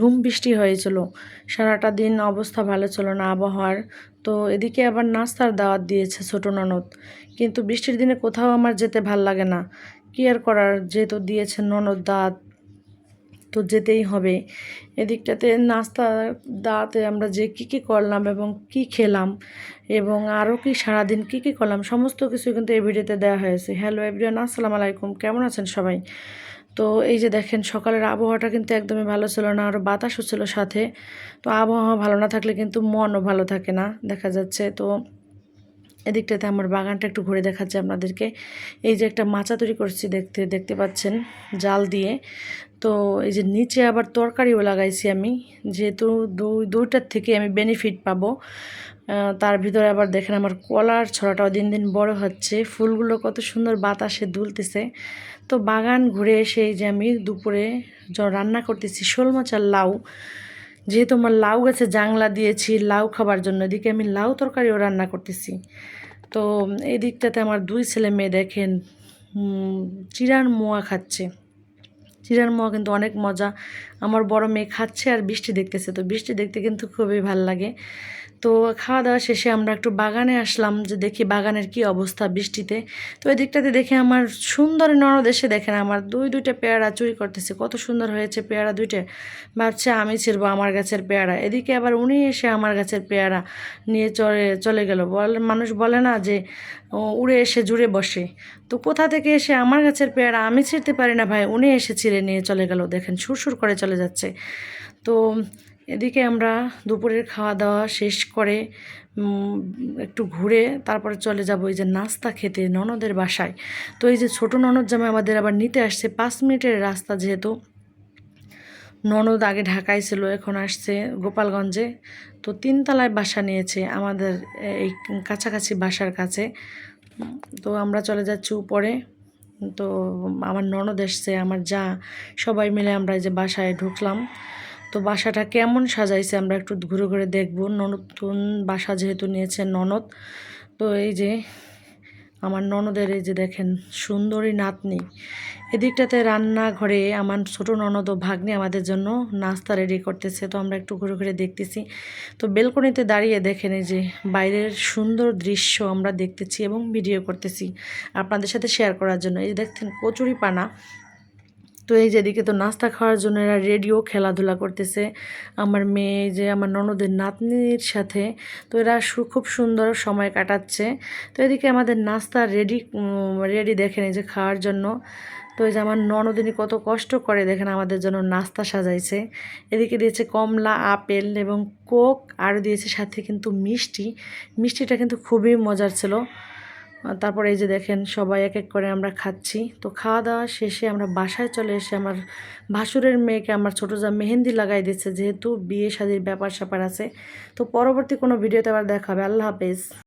ঝুম বৃষ্টি হয়েছিল। সারাটা দিন অবস্থা ভালো ছিল না আবহাওয়ার। তো এদিকে আবার নাস্তার দাওয়াত দিয়েছে ছোটো ননদ। কিন্তু বৃষ্টির দিনে কোথাও আমার যেতে ভালো লাগে না। কি আর করার, যেহেতু দিয়েছে ননদ দাঁত তো যেতেই হবে। এদিকটাতে নাস্তা দাওয়াতে আমরা যে কী কী করলাম এবং কি খেলাম এবং আরও কি সারাদিন কী কী করলাম, সমস্ত কিছু কিন্তু এই ভিডিওতে দেওয়া হয়েছে। হ্যালো এভরিওয়ান, আসসালামু আলাইকুম। কেমন আছেন সবাই? তো এই যে দেখেন, সকালের আবহাওয়াটা কিন্তু একদমই ভালো ছিল না, আর বাতাসও ছিল সাথে। তো আবহাওয়া ভালো না থাকলে কিন্তু মনও ভালো থাকে না, দেখা যাচ্ছে। তো এদিকটাতে আমার বাগানটা একটু ঘুরে দেখাচ্ছে আপনাদেরকে। এই যে একটা মাচা তৈরি করছি দেখতে দেখতে পাচ্ছেন জাল দিয়ে। তো এই যে নিচে আবার তরকারিও লাগাইছি আমি, যেহেতু দুই, দুইটার থেকে আমি বেনিফিট পাবো। তার ভিতরে আবার দেখেন আমার কলার ছড়াটাও দিন দিন বড় হচ্ছে। ফুলগুলো কত সুন্দর বাতাসে দুলতেছে। তো বাগান ঘুরে এসে যে আমি দুপুরে রান্না করতেছি শোল মাছ আর লাউ। যেহেতু আমার লাউ গাছে জাংলা দিয়েছি, লাউ খাবার জন্য, এদিকে আমি লাউ তরকারিও রান্না করতেছি। তো এই দিকটাতে আমার দুই ছেলে মেয়ে দেখেন চিরার মোয়া খাচ্ছে। চিরার মোয়া কিন্তু অনেক মজা। আমার বড় মেয়ে খাচ্ছে আর বৃষ্টি দেখতেছে, তো বৃষ্টি দেখতে কিন্তু খুবই ভালো লাগে। তো খাওয়া দাওয়া শেষে আমরা একটু বাগানে আসলাম যে দেখি বাগানের কি অবস্থা বৃষ্টিতে। তো ওই দিকটাতে দেখে আমার সুন্দর ননদ এসে দেখেন, আমার দুই, দুইটা পেয়ারা চুরি করতেছে। কত সুন্দর হয়েছে পেয়ারা দুইটা। ভাবছে, আমি ছিড়বো আমার গাছের পেয়ারা। এদিকে আবার উনি এসে আমার গাছের পেয়ারা নিয়ে চলে চলে গেল। বলে, মানুষ বলে না যে উড়ে এসে জুড়ে বসে। তো কোথা থেকে এসে আমার গাছের পেয়ারা আমি ছিঁড়তে পারি না ভাই? উনি এসে ছিঁড়ে নিয়ে চলে গেল। দেখেন, সুরসুর করে চলে যাচ্ছে। তো এদিকে আমরা দুপুরের খাওয়া দাওয়া শেষ করে একটু ঘুরে তারপরে চলে যাব এই যে নাস্তা খেতে ননদের বাসায়। তো এই যে ছোটো ননদ জামে আমাদের আবার নিতে আসছে। পাঁচ মিনিটের রাস্তা যেহেতু। ননদ আগে ঢাকায় ছিল, এখন আসছে গোপালগঞ্জে। তো তিনতলায় বাসা নিয়েছে আমাদের এই কাছাকাছি বাসার কাছে। তো আমরা চলে যাচ্ছি উপরে। তো আমার ননদ এসছে, আমার যা, সবাই মিলে আমরা এই যে বাসায় ঢুকলাম। তো বাসাটা কেমন সাজাইছে আমরা একটু ঘুরে ঘুরে দেখব। নতুন বাসা যেহেতু নিয়েছে ননদ, তো এই যে আমার ননদের এই যে দেখেন, সুন্দরী নাতনি। এদিকটাতে রান্নাঘরে আমার ছোটো ননদ ও ভাগ্নি আমাদের জন্য নাস্তা রেডি করতেছে। তো আমরা একটু ঘুরে ঘুরে দেখতেছি। তো বেলকনিতে দাঁড়িয়ে দেখেন এই যে বাইরের সুন্দর দৃশ্য আমরা দেখতেছি এবং ভিডিও করতেছি আপনাদের সাথে শেয়ার করার জন্য। এই যে দেখছেন কচুরি পানা তো এই যেদিকে তো নাস্তা খাওয়ার জন্য এরা রেডিও খেলাধুলা করতেছে। আমার মেয়ে যে আমার ননদের নাতনির সাথে, তো এরা খুব সুন্দর সময় কাটাচ্ছে। তো এদিকে আমাদের নাস্তা রেডি রেডি দেখেন এই যে খাওয়ার জন্য। তো এই যে আমার ননদিনী কত কষ্ট করে দেখেন আমাদের জন্য নাস্তা সাজাইছে। এদিকে দিয়েছে কমলা, আপেল এবং কোক, আর দিয়েছে সাথে কিন্তু মিষ্টি। মিষ্টিটা কিন্তু খুবই মজার ছিল। তারপরে এই যে দেখেন, সবাই এক এক করে আমরা খাচ্ছি। তো খাওয়া দাওয়া শেষে আমরা বাসায় চলে এসে আমার ভাসুরের মেয়েকে, আমার ছোটো যা মেহেন্দি লাগাই দিচ্ছে যেহেতু বিয়ে শাদির ব্যাপার স্যাপার আছে। তো পরবর্তী কোনো ভিডিওতে আবার দেখাবে আল্লাহ হাফেজ।